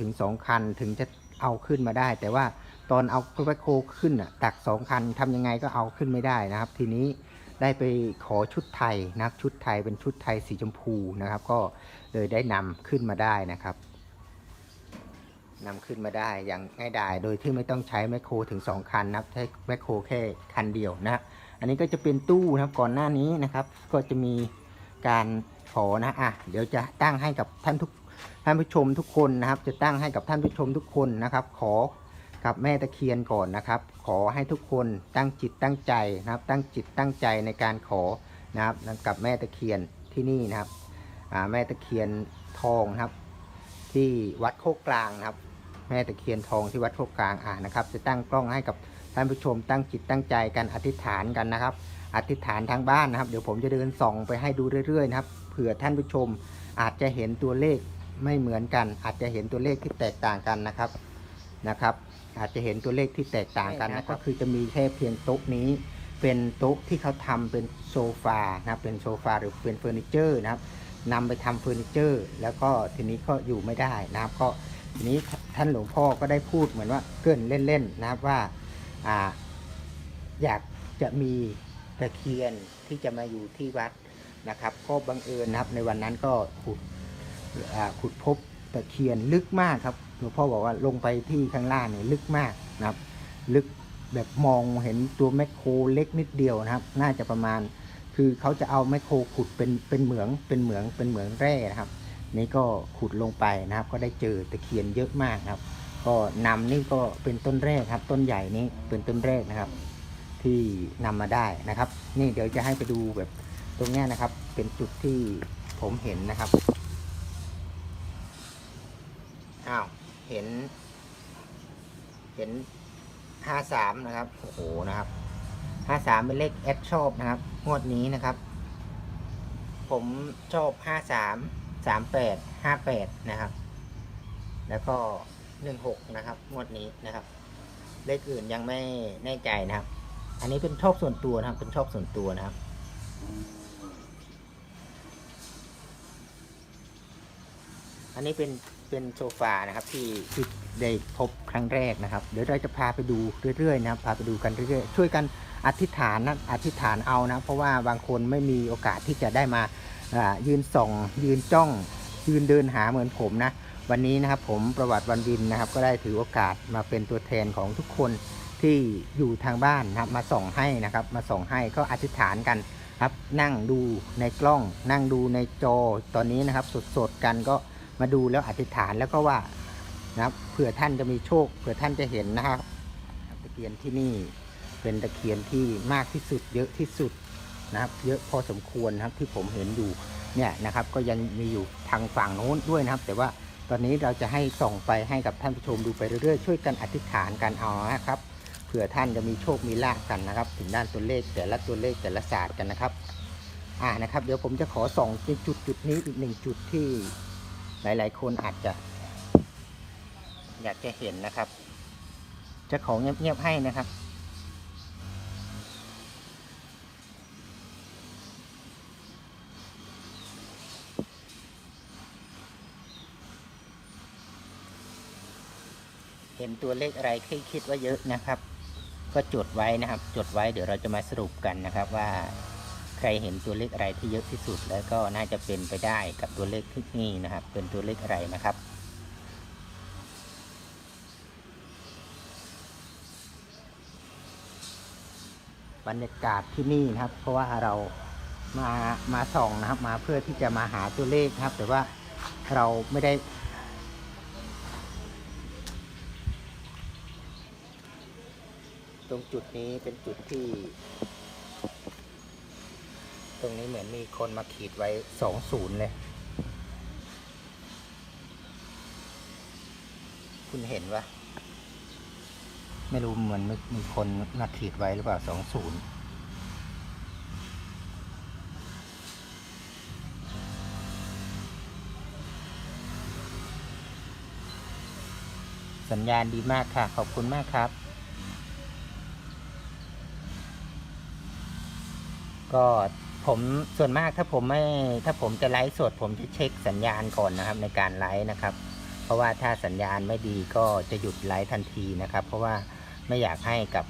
ถึงสองคันถึงจะเอาขึ้นมาได้ แต่ว่าตอนเอาแบคโฮขึ้นอะตักสองคันทำยังไงก็เอาขึ้นไม่ได้นะครับ ทีนี้ได้ไปขอชุดไทยนับชุดไทยเป็นชุดไทยสีชมพูนะครับ ก็เลยได้นำขึ้นมาได้นะครับนำขึ้นมาได้อย่างง่ายดาย โดยที่ไม่ต้องใช้แมคโครถึง 2 คันนะครับ ใช้แมคโครแค่คันเดียวนะ อันนี้ก็จะเป็นตู้นะครับ ก่อนหน้านี้นะครับ ก็จะมีการขอนะ อะ เดี๋ยวจะตั้งให้กับท่านทุก ท่านผู้ชมทุกคนนะครับ จะตั้งให้กับท่านผู้ชมทุกคนนะครับ ขอกับแม่ตะเคียนก่อนนะครับ ขอให้ทุกคนตั้งจิตตั้งใจนะครับ ตั้งจิตตั้งใจในการขอนะครับกับแม่ตะเคียนที่นี่นะครับแม่ตะเคียนทองนะครับ ที่วัดโคกกลางนะครับ แม่ตะเคียนทองที่วัดโคกกลางอ่านะครับ จะตั้งกล้องให้กับท่านผู้ชมตั้งจิตตั้งใจกันอธิษฐานกันนะครับ อธิษฐานทางบ้านนะครับ เดี๋ยวผมจะเดินส่องไปให้ดูเรื่อยๆนะครับ เผื่อท่านผู้ชมอาจจะเห็นตัวเลข ไม่เหมือนกัน อาจจะเห็นตัวเลขที่แตกต่างกันนะครับนะครับ อาจจะเห็นตัวเลขที่แตกต่างกันนะก็คือจะมีแค่เพียงโต๊ะนี้ เป็นโต๊ะที่เขาทำเป็นโซฟานะครับเป็นโซฟาหรือเป็นเฟอร์นิเจอร์นะครับนำไปทำเฟอร์นิเจอร์ แล้วก็ทีนี้ก็อยู่ไม่ได้นะครับ ก็ทีนี้ท่านหลวงพ่อก็ได้พูดเหมือนว่าเกรินเล่นๆนะครับว่าอ่าอยากจะมีตะเคียนที่จะมาอยู่ที่วัดนะครับ ก็บังเอิญนะครับ ในวันนั้นก็ขุดอ่า ขุดพบตะเคียนลึกมากครับหลวงพ่อบอกว่าลงไปที่ข้างล่างเนี่ยลึกมากนะครับ ลึกแบบมองเห็นตัวแมคโครเล็กนิดเดียวนะครับ น่าจะประมาณ คือเขาจะเอาแมคโครขุดเป็นเป็นเหมืองเป็นเหมืองเป็นเหมืองแร่นะครับ นี่ก็ขุดลงไปนะครับ ก็ได้เจอตะเคียนเยอะมากครับ ก็นำนี่ก็เป็นต้นแรกครับ ต้นใหญ่นี้เป็นต้นแรกนะครับ ที่นำมาได้นะครับ นี่เดี๋ยวจะให้ไปดูแบบตรงนี้นะครับ เป็นจุดที่ผมเห็นนะครับ อ้าว เห็น เห็นห้าสามนะครับ โอ้โห นะครับห้าสามเป็นเลขแอดชอบนะครับ งวดนี้นะครับ ผมชอบห้าสามสามแปดห้าแปดนะครับ แล้วก็หนึ่งหกนะครับ งวดนี้นะครับ เลขอื่นยังไม่แน่ใจนะครับ อันนี้เป็นชอบส่วนตัวนะครับ เป็นชอบส่วนตัวนะครับ อันนี้เป็นเป็นโซฟานะครับที่ที่ได้พบครั้งแรกนะครับ เดี๋ยวเราจะพาไปดูเรื่อยๆนะครับพาไปดูกันเรื่อยๆ ช่วยกันอธิษฐานนะอธิษฐานเอานะเพราะว่าบางคนไม่มีโอกาสที่จะได้มายืนส่อง ยืนจ้อง ยืนเดินหาเหมือนผมนะวันนี้นะครับผมประวัติวันวินนะครับ ก็ได้ถือโอกาสมาเป็นตัวแทนของทุกคนที่อยู่ทางบ้านนะครับมาส่องให้นะครับ มาส่องให้ก็อธิษฐานกันครับนั่งดูในกล้อง นั่งดูในจอตอนนี้นะครับสดๆกันก็ มาดูแล้วอธิษฐานแล้วก็ว่านะครับเผื่อท่านจะมีโชคเผื่อท่านจะเห็นนะครับตะเคียนที่นี่เป็นตะเคียนที่มากที่สุด เยอะที่สุดนะครับ เยอะพอสมควรนะครับที่ผมเห็นอยู่เนี่ยนะครับ ก็ยังมีอยู่ทางฝั่งโน้นด้วยนะครับ แต่ว่าตอนนี้เราจะให้ส่องไปให้กับท่านผู้ชมดูไปเรื่อยๆช่วยกันอธิษฐานกันเอานะครับเผื่อท่านจะมีโชคมีลาภกันนะครับ ถึงด้านตัวเลขแต่ละตัวเลขแต่ละศาสตร์กันนะครับอ่านะครับ เดี๋ยวผมจะขอส่องในจุดจุดนี้อีกหนึ่งจุดที่ หลาย ๆ คนอาจจะ อยากจะเห็นนะครับ จะของเงียบ ๆ ให้นะครับ เห็นตัวเลขอะไรคิดว่าเยอะนะครับ ก็จดไว้นะครับ จดไว้เดี๋ยวเราจะมาสรุปกันนะครับว่า ใครเห็นตัวเลขอะไรที่เยอะที่สุด แล้วก็น่าจะเป็นไปได้กับตัวเลขที่นี่นะครับ เป็นตัวเลขอะไรนะครับบรรยากาศที่นี่นะครับ เพราะว่าเรามามาส่องนะครับ มาเพื่อที่จะมาหาตัวเลขครับ แต่ว่าเราไม่ได้ ตรงจุดนี้เป็นจุดที่ รงนี้เหมือนมีคนมาขีดไว้สองศูนย์เลยคุณเห็นปะไม่รู้เหมือนมีมีคนมาขีดไว้หรือเปล่าสองศูนย์สัญญาณดีมากค่ะ ขอบคุณมากครับ ก็ ผมส่วนมากถ้าผมไม่ถ้าผมจะไลฟ์สด ผมจะเช็คสัญญาณก่อนนะครับในการไลฟ์นะครับ เพราะว่าถ้าสัญญาณไม่ดีก็จะหยุดไลฟ์ทันทีนะครับ เพราะว่าไม่อยากให้กับ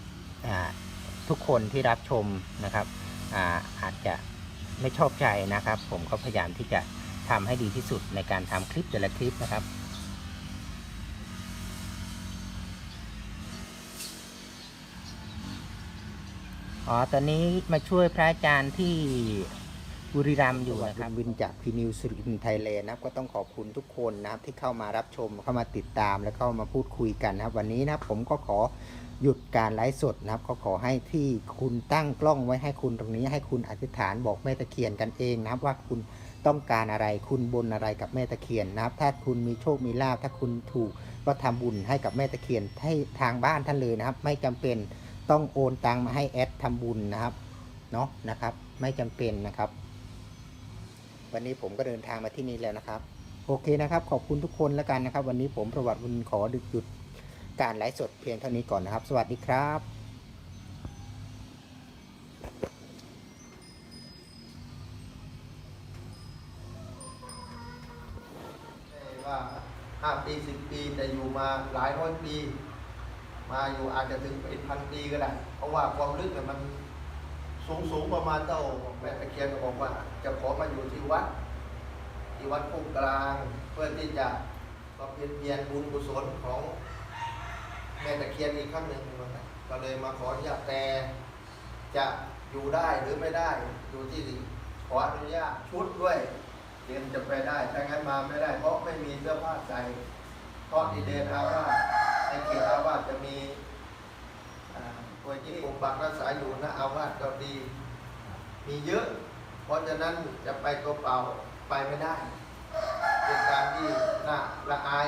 ทุกคนที่รับชมนะครับอาอาจจะไม่ชอบใจนะครับ ผมก็พยายามที่จะทำให้ดีที่สุดในการทำคลิปแต่ละคลิปนะครับ อ๋อ ตอนนี้มาช่วยพระอาจารย์ที่บุรีรัมย์อยู่นะครับวินจากพีนิวสุรินไทยแลนด์นะครับก็ต้องขอบคุณทุกคนนะครับที่เข้ามารับชมเข้ามาติดตามแล้วก็มาพูดคุยกันนะครับ วันนี้นะครับผมก็ขอหยุดการไลฟ์สดนะครับ ก็ขอให้ที่คุณตั้งกล้องไว้ให้คุณตรงนี้ ให้คุณอธิษฐานบอกแม่ตะเคียนกันเองนะครับ ว่าคุณต้องการอะไรคุณบนอะไรกับแม่ตะเคียนนะครับ ถ้าคุณมีโชคมีลาภถ้าคุณถูกก็ทำบุญให้กับแม่ตะเคียนให้ทางบ้านท่านเลยนะครับ ไม่จำเป็น ต้องโอนตังมาให้แอดทำบุญนะครับเนาะนะครับ ไม่จำเป็นนะครับ วันนี้ผมก็เดินทางมาที่นี่แล้วนะครับ โอเคนะครับ ขอบคุณทุกคนแล้วกันนะครับ วันนี้ผมประวัติบุญขอหยุดการไลฟ์สดเพียงเท่านี้ก่อนนะครับ สวัสดีครับไม่ว่าห้าปีสิบปี แต่อยู่มาหลายร้อยปี มาอยู่อาจจะถึงเป็นพันปีก็ได้ เพราะว่าความลึกเนี่ยมันสูงสูงประมาณเท่าแม่ตะเคียนก็บอกว่า จะขอมาอยู่ที่วัด ที่วัดภูกลาง เพื่อที่จะมาเพียรเพียรบุญกุศลของแม่ตะเคียนอีกครั้งหนึ่งก็เลยมาขออนุญาตแต่จะอยู่ได้หรือไม่ได้อยู่ที่ขออนุญาตชุดด้วยเรียนจะไปได้ถ้างั้นมาไม่ได้ เพราะไม่มีเสื้อผ้าใส่เพราะที่เดนอาว่า ในเขตอาวาสจะมีอ่วยที่ปกปักรักษาอยู่นะอาวาสก็ดี มีเยอะ เพราะฉะนั้นจะไปตัวเปล่าไปไม่ได้ เป็นการที่น่าละอาย